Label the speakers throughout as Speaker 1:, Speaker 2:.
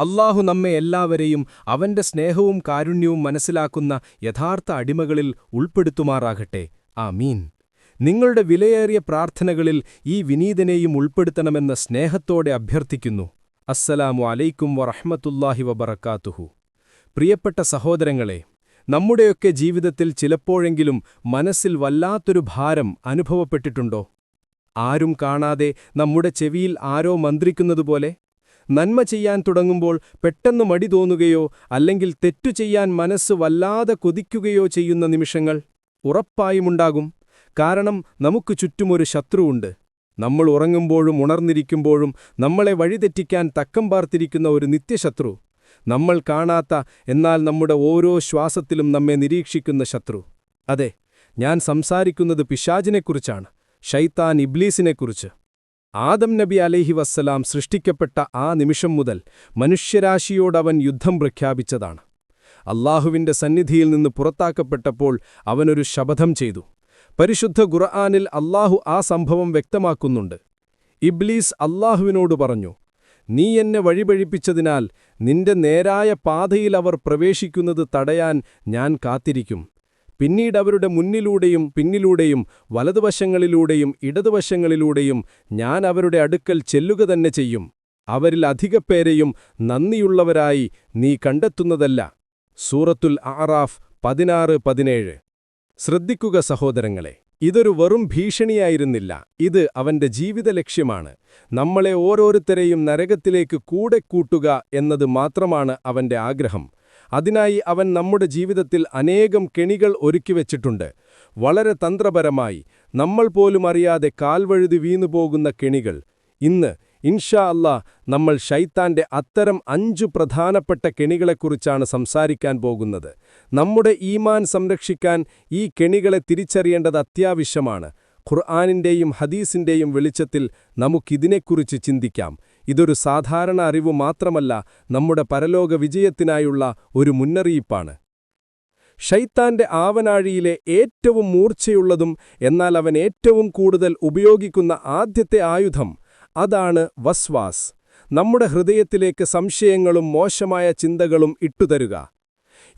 Speaker 1: അല്ലാഹു നമ്മെ എല്ലാവരെയും അവന്റെ സ്നേഹവും കാരുണ്യവും മനസ്സിലാക്കുന്ന യഥാർത്ഥ അടിമകളിൽ ഉൾപ്പെടുത്തുമാറാകട്ടെ. ആമീൻ. നിങ്ങളുടെ വിലയേറിയ പ്രാർത്ഥനകളിൽ ഈ വിനീതനെയും ഉൾപ്പെടുത്തണമെന്ന സ്നേഹത്തോടെ അഭ്യർത്ഥിക്കുന്നു. അസ്സലാമു അലൈക്കും വറഹമത്തുല്ലാഹി വബറക്കാത്തുഹു പ്രിയപ്പെട്ട സഹോദരങ്ങളെ നമ്മുടെയൊക്കെ ജീവിതത്തിൽ ചിലപ്പോഴെങ്കിലും മനസ്സിൽ വല്ലാത്തൊരു ഭാരം അനുഭവപ്പെട്ടിട്ടുണ്ടോ? ആരും കാണാതെ നമ്മുടെ ചെവിയിൽ ആരോ മന്ത്രിക്കുന്നതുപോലെ? നന്മ ചെയ്യാൻ തുടങ്ങുമ്പോൾ പെട്ടെന്ന് മടി തോന്നുകയോ അല്ലെങ്കിൽ തെറ്റു ചെയ്യാൻ മനസ്സ് വല്ലാതെ കൊതിക്കുകയോ ചെയ്യുന്ന നിമിഷങ്ങൾ ഉറപ്പായുമുണ്ടാകും കാരണം നമുക്ക് ചുറ്റുമൊരു ശത്രുവുണ്ട് നമ്മൾ ഉറങ്ങുമ്പോഴും ഉണർന്നിരിക്കുമ്പോഴും നമ്മളെ വഴിതെറ്റിക്കാൻ തക്കം പാർത്തിരിക്കുന്ന ഒരു നിത്യശത്രു. നമ്മൾ കാണാത്ത എന്നാൽ നമ്മുടെ ഓരോ ശ്വാസത്തിലും നമ്മെ നിരീക്ഷിക്കുന്ന ശത്രു. അതെ ഞാൻ സംസാരിക്കുന്നത് പിശാജിനെക്കുറിച്ചാണ് ഷൈത്താൻ ഇബ്ലീസിനെക്കുറിച്ച്. ആദം നബി അലൈഹി വസ്സലാം സൃഷ്ടിക്കപ്പെട്ട ആ നിമിഷം മുതൽ മനുഷ്യരാശിയോടവൻ യുദ്ധം പ്രഖ്യാപിച്ചതാണ്. അള്ളാഹുവിന്റെ സന്നിധിയിൽ നിന്ന് പുറത്താക്കപ്പെട്ടപ്പോൾ അവനൊരു ശപഥം ചെയ്തു. പരിശുദ്ധ ഖുർആാനിൽ അള്ളാഹു ആ സംഭവം വ്യക്തമാക്കുന്നുണ്ട്. ഇബ്ലീസ് അള്ളാഹുവിനോട് പറഞ്ഞു നീ എന്നെ വഴിപഴിപ്പിച്ചതിനാൽ നിന്റെ നേരായ പാതയിൽ അവർ പ്രവേശിക്കുന്നത് തടയാൻ ഞാൻ കാത്തിരിക്കും. പിന്നീട് അവരുടെ മുന്നിലൂടെയും പിന്നിലൂടെയും വലതുവശങ്ങളിലൂടെയും ഇടതുവശങ്ങളിലൂടെയും ഞാൻ അവരുടെ അടുക്കൽ ചെല്ലുക തന്നെ ചെയ്യും. അവരിൽ അധികപ്പേരെയും നന്ദിയുള്ളവരായി നീ കണ്ടെത്തുന്നതല്ല. സൂറത്തുൽ ആറാഫ് പതിനാറ് പതിനേഴ്. ശ്രദ്ധിക്കുക സഹോദരങ്ങളെ ഇതൊരു വെറും ഭീഷണിയായിരുന്നില്ല. ഇത് അവന്റെ ജീവിത ലക്ഷ്യമാണ് നമ്മളെ ഓരോരുത്തരെയും നരകത്തിലേക്ക് കൂടെ കൂട്ടുക എന്നത് മാത്രമാണ് അവന്റെ ആഗ്രഹം. അതിനായി അവൻ നമ്മുടെ ജീവിതത്തിൽ അനേകം കെണികൾ ഒരുക്കിവെച്ചിട്ടുണ്ട് വളരെ തന്ത്രപരമായി നമ്മൾ പോലും അറിയാതെ കാൽവഴുതി വീണുപോകുന്ന കെണികൾ. ഇന്ന് ഇൻഷാ അല്ലാ നമ്മൾ ഷൈത്താന്റെ അത്തരം അഞ്ചു പ്രധാനപ്പെട്ട കെണികളെക്കുറിച്ചാണ് സംസാരിക്കാൻ പോകുന്നത്. നമ്മുടെ ഈമാൻ സംരക്ഷിക്കാൻ ഈ കെണികളെ തിരിച്ചറിയേണ്ടത് അത്യാവശ്യമാണ്. ഖുർആാനിന്റെയും ഹദീസിന്റെയും വെളിച്ചത്തിൽ നമുക്കിതിനെക്കുറിച്ച് ചിന്തിക്കാം. ഇതൊരു സാധാരണ അറിവ് മാത്രമല്ല നമ്മുടെ പരലോക വിജയത്തിനായുള്ള ഒരു മുന്നറിയിപ്പാണ്. ഷൈത്താന്റെ ആവനാഴിയിലെ ഏറ്റവും മൂർച്ചയുള്ളതും എന്നാൽ അവൻ ഏറ്റവും കൂടുതൽ ഉപയോഗിക്കുന്ന ആദ്യത്തെ ആയുധം അതാണ് വസ്വാസ്. നമ്മുടെ ഹൃദയത്തിലേക്ക് സംശയങ്ങളും മോശമായ ചിന്തകളും ഇട്ടുതരുക.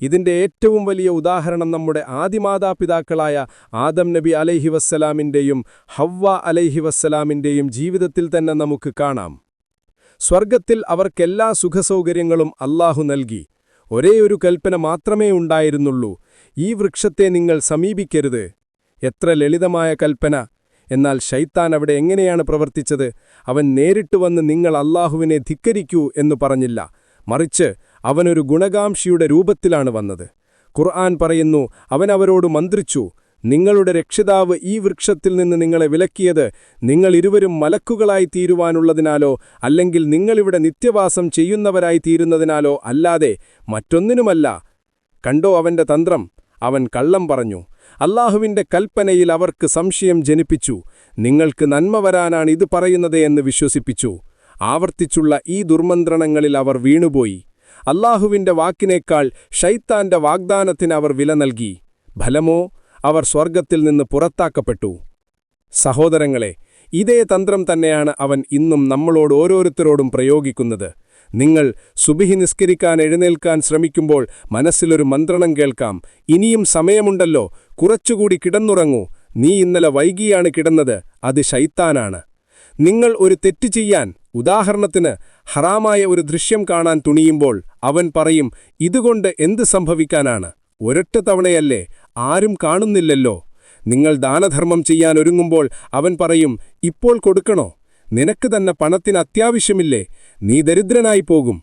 Speaker 1: ഇതിന്റെ ഏറ്റവും വലിയ ഉദാഹരണം നമ്മുടെ ആദിമാതാപിതാക്കളായ ആദം നബി അലൈഹി വസ്സലാമിന്റെയും ഹവ്വ അലൈഹി വസ്സലാമിന്റെയും ജീവിതത്തിൽ തന്നെ നമുക്ക് കാണാം. സ്വർഗത്തിൽ അവർക്കെല്ലാ സുഖസൗകര്യങ്ങളും അല്ലാഹു നൽകി. ഒരേയൊരു കൽപ്പന മാത്രമേ ഉണ്ടായിരുന്നുള്ളൂ. ഈ വൃക്ഷത്തെ നിങ്ങൾ സമീപിക്കരുത്. എത്ര ലളിതമായ കൽപ്പന. എന്നാൽ ഷൈത്താൻ അവിടെ എങ്ങനെയാണ് പ്രവർത്തിച്ചത്? അവൻ നേരിട്ട് വന്ന് നിങ്ങൾ അല്ലാഹുവിനെ ധിക്കരിക്കൂ എന്നു പറഞ്ഞില്ല. മറിച്ച് അവനൊരു ഗുണകാംക്ഷിയുടെ രൂപത്തിലാണ് വന്നത്. ഖുർആൻ പറയുന്നു അവൻ അവരോട് മന്ത്രിച്ചു നിങ്ങളുടെ രക്ഷിതാവ് ഈ വൃക്ഷത്തിൽ നിന്ന് നിങ്ങളെ വിലക്കിയത് നിങ്ങൾ ഇരുവരും മലക്കുകളായി തീരുവാനുള്ളതിനാലോ അല്ലെങ്കിൽ നിങ്ങളിവിടെ നിത്യവാസം ചെയ്യുന്നവരായി തീരുന്നതിനാലോ അല്ലാതെ മറ്റൊന്നിനുമല്ല. കണ്ടോ അവന്റെ തന്ത്രം? അവൻ കള്ളം പറഞ്ഞു. അള്ളാഹുവിന്റെ കൽപ്പനയിൽ അവർക്ക് സംശയം ജനിപ്പിച്ചു. നിങ്ങൾക്ക് നന്മ വരാനാണ് ഇത് പറയുന്നത് എന്ന് വിശ്വസിപ്പിച്ചു. ആവർത്തിച്ചുള്ള ഈ ദുർമന്ത്രണങ്ങളിൽ അവർ വീണുപോയി. അള്ളാഹുവിന്റെ വാക്കിനേക്കാൾ ഷൈത്താന്റെ വാഗ്ദാനത്തിന് അവർ വില നൽകി. ഫലമോ? അവർ സ്വർഗത്തിൽ നിന്ന് പുറത്താക്കപ്പെട്ടു. സഹോദരങ്ങളെ ഇതേ തന്ത്രം തന്നെയാണ് അവൻ ഇന്നും നമ്മളോട് ഓരോരുത്തരോടും പ്രയോഗിക്കുന്നത്. നിങ്ങൾ സുബിഹി നിസ്കരിക്കാൻ എഴുന്നേൽക്കാൻ ശ്രമിക്കുമ്പോൾ മനസ്സിലൊരു മന്ത്രണം കേൾക്കാം. ഇനിയും സമയമുണ്ടല്ലോ കുറച്ചുകൂടി കിടന്നുറങ്ങൂ. നീ ഇന്നലെ വൈകിയാണ് കിടന്നത് അത് ശൈത്താനാണ്. നിങ്ങൾ ഒരു തെറ്റ് ചെയ്യാൻ ഉദാഹരണത്തിന് ഹറാമായ ഒരു ദൃശ്യം കാണാൻ തുണിയുമ്പോൾ അവൻ പറയും ഇതുകൊണ്ട് എന്ത് സംഭവിക്കാനാണ്? ഒരൊറ്റ തവണയല്ലേ ആരും കാണുന്നില്ലല്ലോ. നിങ്ങൾ ദാനധർമ്മം ചെയ്യാൻ ഒരുങ്ങുമ്പോൾ അവൻ പറയും ഇപ്പോൾ കൊടുക്കണോ? നിനക്ക് തന്നെ പണത്തിന് അത്യാവശ്യമില്ലേ? നീ ദരിദ്രനായി പോകും.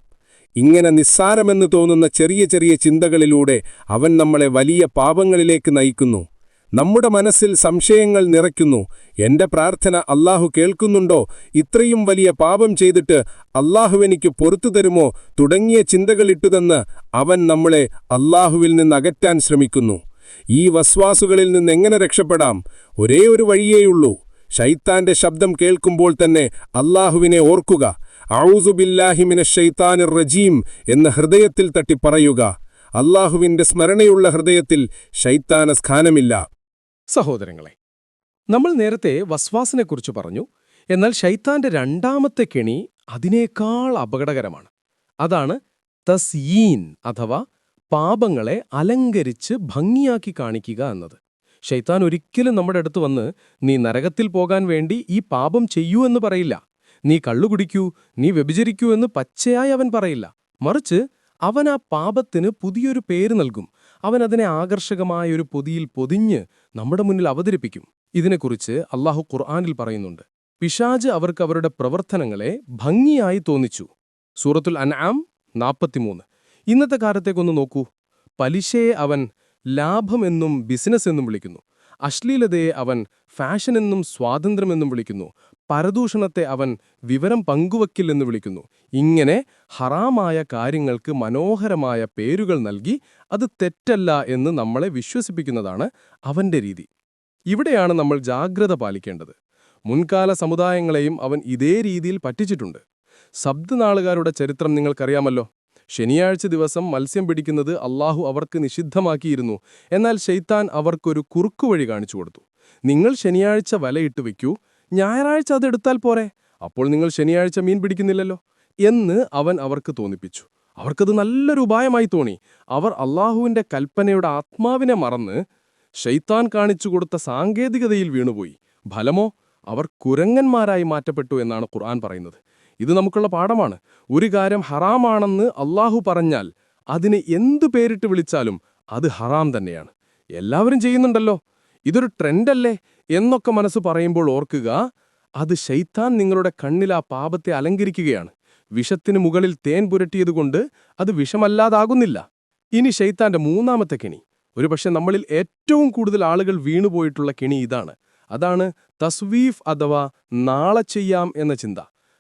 Speaker 1: ഇങ്ങനെ നിസ്സാരമെന്ന് തോന്നുന്ന ചെറിയ ചെറിയ ചിന്തകളിലൂടെ അവൻ നമ്മളെ വലിയ പാപങ്ങളിലേക്ക് നയിക്കുന്നു. നമ്മുടെ മനസ്സിൽ സംശയങ്ങൾ നിറയ്ക്കുന്നു. എന്റെ പ്രാർത്ഥന അല്ലാഹു കേൾക്കുന്നുണ്ടോ? ഇത്രയും വലിയ പാപം ചെയ്തിട്ട് അല്ലാഹുവെനിക്ക് പൊറത്തു തരുമോ? തുടങ്ങിയ ചിന്തകളിട്ടുതെന്ന് അവൻ നമ്മളെ അല്ലാഹുവിൽ നിന്ന് അകറ്റാൻ ശ്രമിക്കുന്നു. ഈ വസ്വാസുകളിൽ നിന്ന് എങ്ങനെ രക്ഷപ്പെടാം? ഒരേ ഒരു വഴിയേയുള്ളൂ ഷൈത്താന്റെ ശബ്ദം കേൾക്കുമ്പോൾ തന്നെ അള്ളാഹുവിനെ ഓർക്കുക. ഔസുബില്ലാഹിമിനെ ഷെയ്ത്താനിർ റജീം എന്ന ഹൃദയത്തിൽ തട്ടി പറയുക അല്ലാഹുവിന്റെ സ്മരണയുള്ള ഹൃദയത്തിൽ ഷൈത്താന സ്ഥാനമില്ല.
Speaker 2: സഹോദരങ്ങളെ നമ്മൾ നേരത്തെ വസ്വാസിനെക്കുറിച്ച് പറഞ്ഞു. എന്നാൽ ഷൈത്താന്റെ രണ്ടാമത്തെ കെണി അതിനേക്കാൾ അപകടകരമാണ്. അതാണ് തസ്യീൻ അഥവാ പാപങ്ങളെ അലങ്കരിച്ച് ഭംഗിയാക്കി കാണിക്കുക എന്നത്. ഷെയ്ത്താൻ ഒരിക്കലും നമ്മുടെ അടുത്ത് വന്ന് നീ നരകത്തിൽ പോകാൻ വേണ്ടി ഈ പാപം ചെയ്യൂ എന്ന് പറയില്ല. നീ കള്ളുകുടിക്കൂ നീ വ്യഭിചരിക്കൂ എന്ന് പച്ചയായി അവൻ പറയില്ല. മറിച്ച് അവൻ ആ പാപത്തിന് പുതിയൊരു പേര് നൽകും. അവൻ അതിനെ ആകർഷകമായ ഒരു പൊതിയിൽ പൊതിഞ്ഞ് നമ്മുടെ മുന്നിൽ അവതരിപ്പിക്കും. ഇതിനെക്കുറിച്ച് അള്ളാഹു ഖുർആാനിൽ പറയുന്നുണ്ട്. പിശാജ് അവർക്ക് അവരുടെ പ്രവർത്തനങ്ങളെ ഭംഗിയായി തോന്നിച്ചു. സൂറത്തുൽ അൻആം നാൽപ്പത്തിമൂന്ന് ഇന്നത്തെ കാലത്തേക്കൊന്ന് നോക്കൂ. പലിശയെ അവൻ ലാഭമെന്നും ബിസിനസ് എന്നും വിളിക്കുന്നു. അശ്ലീലതയെ അവൻ ഫാഷൻ എന്നും സ്വാതന്ത്ര്യമെന്നും വിളിക്കുന്നു. പരദൂഷണത്തെ അവൻ വിവരം പങ്കുവയ്ക്കിൽ എന്ന് വിളിക്കുന്നു. ഇങ്ങനെ ഹറാമായ കാര്യങ്ങൾക്ക് മനോഹരമായ പേരുകൾ നൽകി അത് തെറ്റല്ല എന്ന് നമ്മളെ വിശ്വസിപ്പിക്കുന്നതാണ് അവന്റെ രീതി. ഇവിടെയാണ് നമ്മൾ ജാഗ്രത പാലിക്കേണ്ടത്. മുൻകാല സമുദായങ്ങളെയും അവൻ ഇതേ രീതിയിൽ പറ്റിച്ചിട്ടുണ്ട്. ശബ്ദനാളുകാരുടെ ചരിത്രം നിങ്ങൾക്കറിയാമല്ലോ. ശനിയാഴ്ച ദിവസം മത്സ്യം പിടിക്കുന്നത് അള്ളാഹു അവർക്ക് നിഷിദ്ധമാക്കിയിരുന്നു. എന്നാൽ ഷെയ്ത്താൻ അവർക്കൊരു കുറുക്കുവഴി കാണിച്ചു കൊടുത്തു. നിങ്ങൾ ശനിയാഴ്ച വലയിട്ട് വയ്ക്കൂ ഞായറാഴ്ച അതെടുത്താൽ പോരെ. അപ്പോൾ നിങ്ങൾ ശനിയാഴ്ച മീൻ പിടിക്കുന്നില്ലല്ലോ. എന്ന് അവൻ അവർക്ക് തോന്നിപ്പിച്ചു. അവർക്കത് നല്ലൊരു ഉപായമായി തോന്നി. അവർ അള്ളാഹുവിന്റെ കൽപ്പനയുടെ ആത്മാവിനെ മറന്ന് ഷെയ്ത്താൻ കാണിച്ചു കൊടുത്ത സാങ്കേതികതയിൽ വീണുപോയി. ഫലമോ അവർ കുരങ്ങന്മാരായി മാറ്റപ്പെട്ടു എന്നാണ് ഖുർആൻ പറയുന്നത്. ഇത് നമുക്കുള്ള പാഠമാണ്. ഒരു കാര്യം ഹറാമാണെന്ന് അള്ളാഹു പറഞ്ഞാൽ അതിനെ എന്തു പേരിട്ട് വിളിച്ചാലും അത് ഹറാം തന്നെയാണ്. എല്ലാവരും ചെയ്യുന്നുണ്ടല്ലോ. ഇതൊരു ട്രെൻഡല്ലേ എന്നൊക്കെ മനസ്സ് പറയുമ്പോൾ ഓർക്കുക അത് ശൈത്താൻ നിങ്ങളുടെ കണ്ണിൽ ആ പാപത്തെ അലങ്കരിക്കുകയാണ്. വിഷത്തിന് മുകളിൽ തേൻ പുരട്ടിയതുകൊണ്ട് അത് വിഷമല്ലാതാകുന്നില്ല. ഇനി ശൈത്താന്റെ മൂന്നാമത്തെ കെണി. ഒരുപക്ഷെ നമ്മളിൽ ഏറ്റവും കൂടുതൽ ആളുകൾ വീണുപോയിട്ടുള്ള കെണി ഇതാണ്. അതാണ് തസ്വീഫ് അഥവാ നാളെ ചെയ്യാം എന്ന ചിന്ത.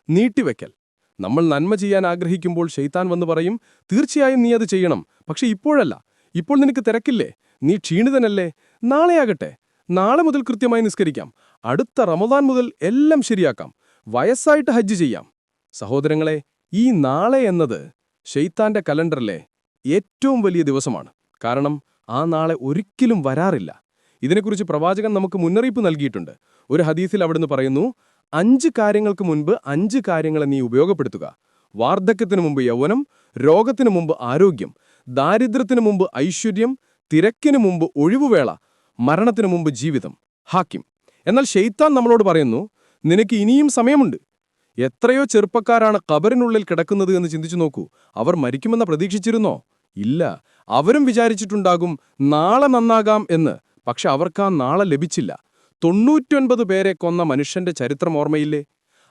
Speaker 2: നീട്ടിവെക്കൽ. നമ്മൾ നന്മ ചെയ്യാൻ ആഗ്രഹിക്കുമ്പോൾ ഷെയ്ത്താൻ വന്ന് പറയും തീർച്ചയായും നീ അത് ചെയ്യണം. പക്ഷെ ഇപ്പോഴല്ല. ഇപ്പോൾ നിനക്ക് തിരക്കില്ലേ? നീ ക്ഷീണിതനല്ലേ? നാളെയാകട്ടെ. നാളെ മുതൽ കൃത്യമായി നിസ്കരിക്കാം. അടുത്ത റമദാൻ മുതൽ എല്ലാം ശരിയാക്കാം. വയസ്സായിട്ട് ഹജ്ജ് ചെയ്യാം. സഹോദരങ്ങളെ ഈ നാളെ എന്നത് ഷെയ്ത്താന്റെ കലണ്ടറിലെ ഏറ്റവും വലിയ ദിവസമാണ്. കാരണം ആ നാളെ ഒരിക്കലും വരാറില്ല. ഇതിനെക്കുറിച്ച് പ്രവാചകൻ നമുക്ക് മുന്നറിയിപ്പ് നൽകിയിട്ടുണ്ട്. ഒരു ഹദീസിൽ അവിടുന്ന് പറയുന്നു അഞ്ച് കാര്യങ്ങൾക്ക് മുൻപ് അഞ്ച് കാര്യങ്ങളെ നീ ഉപയോഗപ്പെടുത്തുക. വാർദ്ധക്യത്തിനു മുമ്പ് യൗവനം രോഗത്തിനു മുമ്പ് ആരോഗ്യം ദാരിദ്ര്യത്തിനു മുമ്പ് ഐശ്വര്യം തിരക്കിനു മുമ്പ് ഒഴിവുവേള മരണത്തിനു മുമ്പ് ജീവിതം. ഹാക്കിം. എന്നാൽ ഷെയ്ത്താൻ നമ്മളോട് പറയുന്നു നിനക്ക് ഇനിയും സമയമുണ്ട്. എത്രയോ ചെറുപ്പക്കാരാണ് കബറിനുള്ളിൽ കിടക്കുന്നത് എന്ന് ചിന്തിച്ചു നോക്കൂ. അവർ മരിക്കുമെന്ന പ്രതീക്ഷിച്ചിരുന്നോ? ഇല്ല. അവരും വിചാരിച്ചിട്ടുണ്ടാകും നാളെ നന്നാകാം എന്ന്. പക്ഷെ അവർക്ക് ആ നാളെ ലഭിച്ചില്ല. തൊണ്ണൂറ്റൊൻപത് പേരെ കൊന്ന മനുഷ്യന്റെ ചരിത്രം ഓർമ്മയില്ലേ?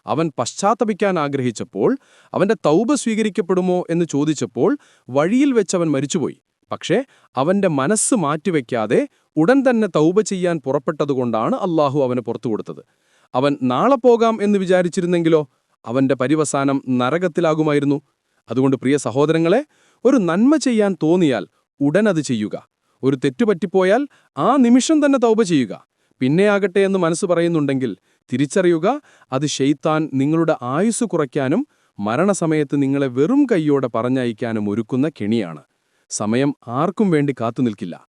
Speaker 2: അവൻ പശ്ചാത്തപിക്കാൻ ആഗ്രഹിച്ചപ്പോൾ അവന്റെ തൗബ സ്വീകരിക്കപ്പെടുമോ എന്ന് ചോദിച്ചപ്പോൾ വഴിയിൽ വെച്ചവൻ മരിച്ചുപോയി. പക്ഷേ അവന്റെ മനസ്സ് മാറ്റിവെക്കാതെ ഉടൻ തന്നെ തൗബ ചെയ്യാൻ പുറപ്പെട്ടതുകൊണ്ടാണ് അള്ളാഹു അവന് പുറത്തുകൊടുത്തത് അവൻ നാളെ പോകാം എന്ന് വിചാരിച്ചിരുന്നെങ്കിലോ അവന്റെ പരിവസാനം നരകത്തിലാകുമായിരുന്നു. അതുകൊണ്ട് പ്രിയ സഹോദരങ്ങളെ ഒരു നന്മ ചെയ്യാൻ തോന്നിയാൽ ഉടനത് ചെയ്യുക. ഒരു തെറ്റുപറ്റിപ്പോയാൽ ആ നിമിഷം തന്നെ തൗബ ചെയ്യുക. പിന്നെയാകട്ടെ എന്ന് മനസ്സ് പറയുന്നുണ്ടെങ്കിൽ തിരിച്ചറിയുക അത് ഷെയ്ത്താൻ നിങ്ങളുടെ ആയുസ് കുറയ്ക്കാനും മരണസമയത്ത് നിങ്ങളെ വെറും കൈയോടെ പറഞ്ഞയക്കാനും ഒരുക്കുന്ന കെണിയാണ്. സമയം ആർക്കും വേണ്ടി കാത്തുനിൽക്കില്ല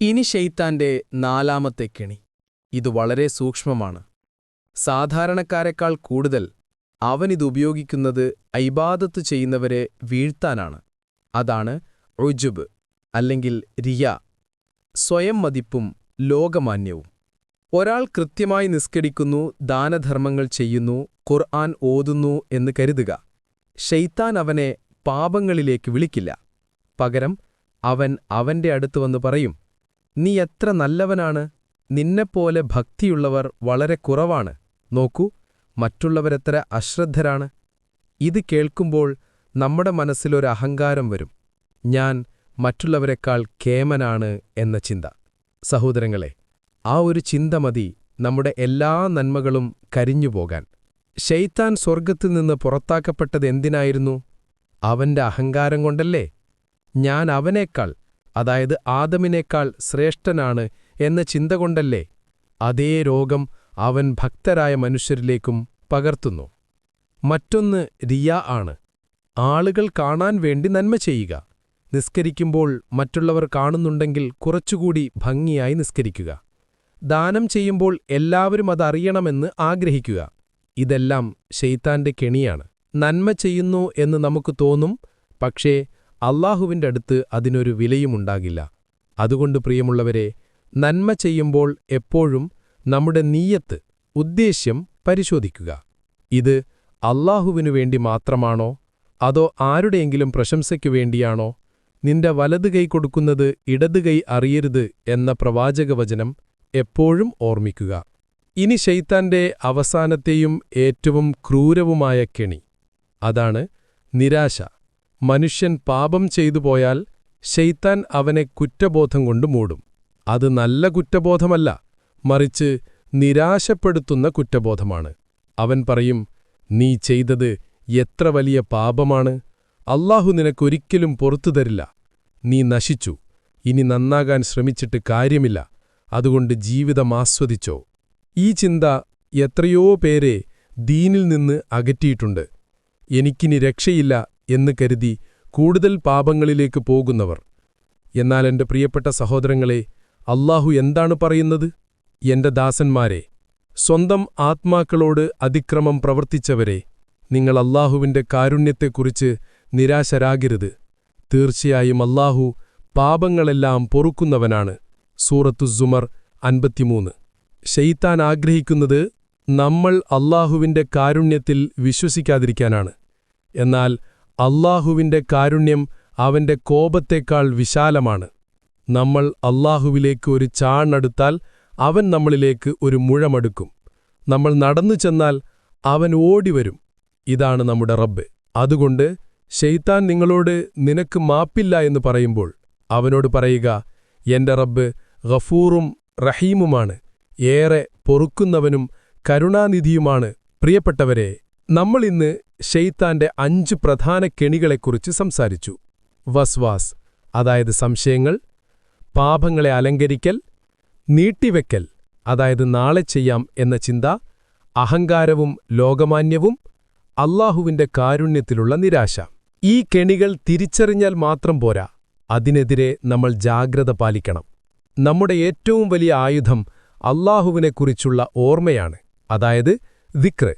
Speaker 1: ഇനി ഷെയ്ത്താന്റെ നാലാമത്തെ കെണി. ഇത് വളരെ സൂക്ഷ്മമാണ്. സാധാരണക്കാരെക്കാൾ കൂടുതൽ അവനിത് ഉപയോഗിക്കുന്നത് ഐബാദത്ത് ചെയ്യുന്നവരെ വീഴ്ത്താനാണ്. അതാണ് റുജുബ് അല്ലെങ്കിൽ റിയ. സ്വയം മതിപ്പും ലോകമാന്യവും. ഒരാൾ കൃത്യമായി നിസ്കരിക്കുന്നു ദാനധർമ്മങ്ങൾ ചെയ്യുന്നു ഖുർആൻ ഓതുന്നു എന്ന് കരുതുക. ഷെയ്ത്താൻ അവനെ പാപങ്ങളിലേക്ക് വിളിക്കില്ല. പകരം അവൻ അവന്റെ അടുത്ത് വന്ന് പറയും നീ എത്ര നല്ലവനാണ്. നിന്നെപ്പോലെ ഭക്തിയുള്ളവർ വളരെ കുറവാണ്. നോക്കൂ മറ്റുള്ളവരെത്ര അശ്രദ്ധരാണ്. ഇത് കേൾക്കുമ്പോൾ നമ്മുടെ മനസ്സിലൊരു അഹങ്കാരം വരും. ഞാൻ മറ്റുള്ളവരെക്കാൾ കേമനാണ് എന്ന ചിന്ത. സഹോദരങ്ങളെ ആ ഒരു ചിന്ത മതി നമ്മുടെ എല്ലാ നന്മകളും കരിഞ്ഞുപോകാൻ ഷെയ്ത്താൻ സ്വർഗത്തിൽ നിന്ന് പുറത്താക്കപ്പെട്ടത് എന്തിനായിരുന്നു? അവന്റെ അഹങ്കാരം കൊണ്ടല്ലേ? ഞാൻ അവനേക്കാൾ അതായത് ആദമിനേക്കാൾ ശ്രേഷ്ഠനാണ് എന്ന ചിന്ത കൊണ്ടല്ലേ? അതേ രോഗം അവൻ ഭക്തരായ മനുഷ്യരിലേക്കും പകർത്തുന്നു. മറ്റൊന്ന് റിയ ആണ്. ആളുകൾ കാണാൻ വേണ്ടി നന്മ ചെയ്യുക. നിസ്കരിക്കുമ്പോൾ മറ്റുള്ളവർ കാണുന്നുണ്ടെങ്കിൽ കുറച്ചുകൂടി ഭംഗിയായി നിസ്കരിക്കുക. ദാനം ചെയ്യുമ്പോൾ എല്ലാവരും അതറിയണമെന്ന് ആഗ്രഹിക്കുക. ഇതെല്ലാം ഷെയ്ത്താന്റെ കെണിയാണ്. നന്മ ചെയ്യുന്നു എന്ന് നമുക്ക് തോന്നും പക്ഷേ അള്ളാഹുവിന്റെ അടുത്ത് അതിനൊരു വിലയുമുണ്ടാകില്ല അതുകൊണ്ട് പ്രിയമുള്ളവരെ നന്മ ചെയ്യുമ്പോൾ എപ്പോഴും നമ്മുടെ നീയത്ത് ഉദ്ദേശ്യം പരിശോധിക്കുക. ഇത് അള്ളാഹുവിനു വേണ്ടി മാത്രമാണോ? അതോ ആരുടെയെങ്കിലും പ്രശംസയ്ക്കു വേണ്ടിയാണോ? നിന്റെ വലതു കൈ കൊടുക്കുന്നത് ഇടതു കൈ അറിയരുത് എന്ന പ്രവാചകവചനം എപ്പോഴും ഓർമ്മിക്കുക. ഇനി ശൈത്താന്റെ അവസാനത്തെയും ഏറ്റവും ക്രൂരവുമായ കെണി. അതാണ് നിരാശ. മനുഷ്യൻ പാപം ചെയ്തു പോയാൽ ശൈത്താൻ അവനെ കുറ്റബോധം കൊണ്ട് മൂടും. അത് നല്ല കുറ്റബോധമല്ല മറിച്ച് നിരാശപ്പെടുത്തുന്ന കുറ്റബോധമാണ്. അവൻ പറയും നീ ചെയ്തത് എത്ര വലിയ പാപമാണ്. അള്ളാഹു നിനക്കൊരിക്കലും പുറത്തു തരില്ല. നീ നശിച്ചു. ഇനി നന്നാകാൻ ശ്രമിച്ചിട്ട് കാര്യമില്ല. അതുകൊണ്ട് ജീവിതം ആസ്വദിച്ചോ. ഈ ചിന്ത എത്രയോ പേരെ ദീനിൽ നിന്ന് അകറ്റിയിട്ടുണ്ട്. എനിക്കിനി രക്ഷയില്ല എന്ന് കരുതി കൂടുതൽ പാപങ്ങളിലേക്ക് പോകുന്നവർ. എന്നാൽ എന്റെ പ്രിയപ്പെട്ട സഹോദരങ്ങളെ അല്ലാഹു എന്താണ് പറയുന്നത്? എന്റെ ദാസന്മാരെ സ്വന്തം ആത്മാക്കളോട് അതിക്രമം പ്രവർത്തിച്ചവരെ നിങ്ങൾ അല്ലാഹുവിന്റെ കാരുണ്യത്തെക്കുറിച്ച് നിരാശരാകരുത്. തീർച്ചയായും അല്ലാഹു പാപങ്ങളെല്ലാം പൊറുക്കുന്നവനാണ്. സൂറത്തുസുമർ അൻപത്തിമൂന്ന്. ഷെയ്ത്താൻ ആഗ്രഹിക്കുന്നത് നമ്മൾ അല്ലാഹുവിന്റെ കാരുണ്യത്തിൽ വിശ്വസിക്കാതിരിക്കാനാണ്. എന്നാൽ അല്ലാഹുവിന്റെ കാരുണ്യം അവന്റെ കോപത്തേക്കാൾ വിശാലമാണ്. നമ്മൾ അള്ളാഹുവിലേക്ക് ഒരു ചാണടുത്താൽ അവൻ നമ്മളിലേക്ക് ഒരു മുഴമടുക്കും. നമ്മൾ നടന്നു ചെന്നാൽ അവൻ ഓടിവരും. ഇതാണ് നമ്മുടെ റബ്ബ്. അതുകൊണ്ട് ഷെയ്ത്താൻ നിങ്ങളോട് നിനക്ക് മാപ്പില്ല എന്ന് പറയുമ്പോൾ അവനോട് പറയുക എന്റെ റബ്ബ് ഗഫൂറും റഹീമുമാണ്. ഏറെ പൊറുക്കുന്നവനും കരുണാനിധിയുമാണ്. പ്രിയപ്പെട്ടവരെ നമ്മളിന്ന് ഷെയ്ത്താന്റെ അഞ്ച് പ്രധാന കെണികളെക്കുറിച്ച് സംസാരിച്ചു. വസ്വാസ് അതായത് സംശയങ്ങൾ പാപങ്ങളെ അലങ്കരിക്കൽ നീട്ടിവെക്കൽ അതായത് നാളെ ചെയ്യാം എന്ന ചിന്ത അഹങ്കാരവും ലോകമാന്യവും അള്ളാഹുവിന്റെ കാരുണ്യത്തിലുള്ള നിരാശ. ഈ കെണികൾ തിരിച്ചറിഞ്ഞാൽ മാത്രം പോരാ അതിനെതിരെ നമ്മൾ ജാഗ്രത പാലിക്കണം. നമ്മുടെ ഏറ്റവും വലിയ ആയുധം അള്ളാഹുവിനെക്കുറിച്ചുള്ള ഓർമ്മയാണ്. അതായത് ദിക്റ്.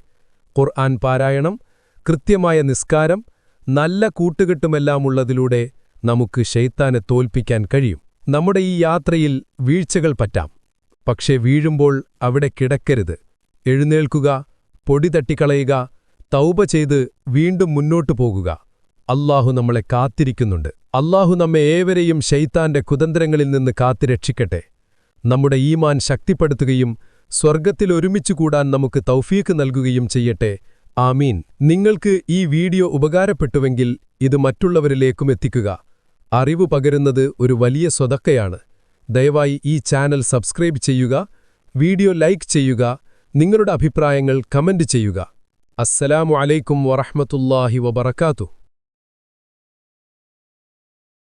Speaker 1: ഖുർആൻ പാരായണം കൃത്യമായ നിസ്കാരം നല്ല കൂട്ടുകെട്ടുമെല്ലാമുള്ളതിലൂടെ നമുക്ക് ശൈത്താനെ തോൽപ്പിക്കാൻ കഴിയും. നമ്മുടെ ഈ യാത്രയിൽ വീഴ്ചകൾ പറ്റാം. പക്ഷേ വീഴുമ്പോൾ അവിടെ കിടക്കരുത്. എഴുന്നേൽക്കുക പൊടി തട്ടിക്കളയുക തൗബ ചെയ്ത് വീണ്ടും മുന്നോട്ടു പോകുക. അല്ലാഹു നമ്മളെ കാത്തിരിക്കുന്നുണ്ട്. അള്ളാഹു നമ്മെ ഏവരെയും ഷെയ്ത്താന്റെ കുതന്ത്രങ്ങളിൽ നിന്ന് കാത്തിരക്ഷിക്കട്ടെ. നമ്മുടെ ഈമാൻ ശക്തിപ്പെടുത്തുകയും സ്വർഗത്തിൽ ഒരുമിച്ചു കൂടാൻ നമുക്ക് തൗഫീക്ക് നൽകുകയും ചെയ്യട്ടെ. ആമീൻ. നിങ്ങൾക്ക് ഈ വീഡിയോ ഉപകാരപ്പെട്ടുവെങ്കിൽ ഇത് മറ്റുള്ളവരിലേക്കും എത്തിക്കുക. അറിവ് പകരുന്നത് ഒരു വലിയ സ്വതക്കയാണ്. ദയവായി ഈ ചാനൽ സബ്സ്ക്രൈബ് ചെയ്യുക വീഡിയോ ലൈക്ക് ചെയ്യുക നിങ്ങളുടെ അഭിപ്രായങ്ങൾ കമന്റ് ചെയ്യുക. അസ്സലാമു അലൈക്കും വറഹ്മത്തുള്ളാഹി വബറകാതുഹു.